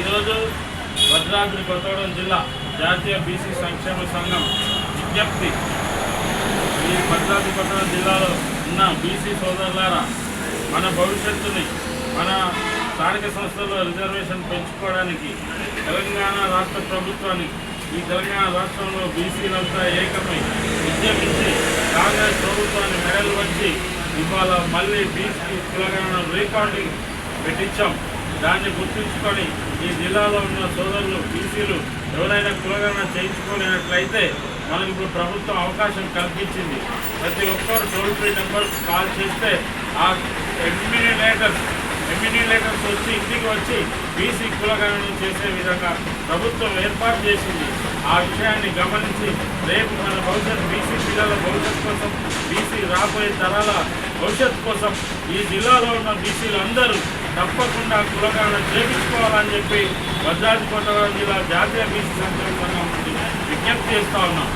ఈరోజు భద్రాద్రి కొత్తగూడెం జిల్లా జాతీయ బీసీ సంక్షేమ సంఘం విజ్ఞప్తి. ఈ భద్రాద్రి కొత్తగూడెం జిల్లాలో ఉన్న బీసీ సోదరులారా మన భవిష్యత్తుని మన స్థానిక సంస్థల్లో రిజర్వేషన్ పెంచుకోవడానికి తెలంగాణ రాష్ట్ర ప్రభుత్వాన్ని ఈ తెలంగాణ రాష్ట్రంలో బీసీలంతా ఏకమై ఉద్యమించి కాంగ్రెస్ ప్రభుత్వాన్ని మెడలు వచ్చి ఇవాళ మళ్ళీ బీసీ తెలంగాణ రికార్డింగ్ పెట్టించాం. దాన్ని గుర్తుంచుకొని ఈ జిల్లాలో ఉన్న సోదరులు బీసీలు ఎవరైనా కులగణన చేయించుకోలేనట్లయితే మనకి ఇప్పుడు ప్రభుత్వం అవకాశం కల్పించింది. ప్రతి ఒక్కరు టోల్ ఫ్రీ నెంబర్ కాల్ చేస్తే ఆ ఎడ్మినిలేటర్స్ ఎడ్మినిలేటర్స్ వచ్చి ఇంటికి వచ్చి బీసీ కులగణన చేసే విధంగా ప్రభుత్వం ఏర్పాటు చేసింది. ఆ విషయాన్ని గమనించి రేపు మన భవిష్యత్ బీసీ పిల్లల భవిష్యత్ కోసం బీసీ రాబోయే తరాల భవిష్యత్ కోసం ఈ జిల్లాలో ఉన్న బీసీలు అందరూ తప్పకుండా కులగణన చేపించుకోవాలని చెప్పి భద్రాద్రి కొత్తగూడెం జిల్లా జాతీయ బీసీ సంక్షేమ సంఘం విజ్ఞప్తి చేస్తా ఉన్నాం.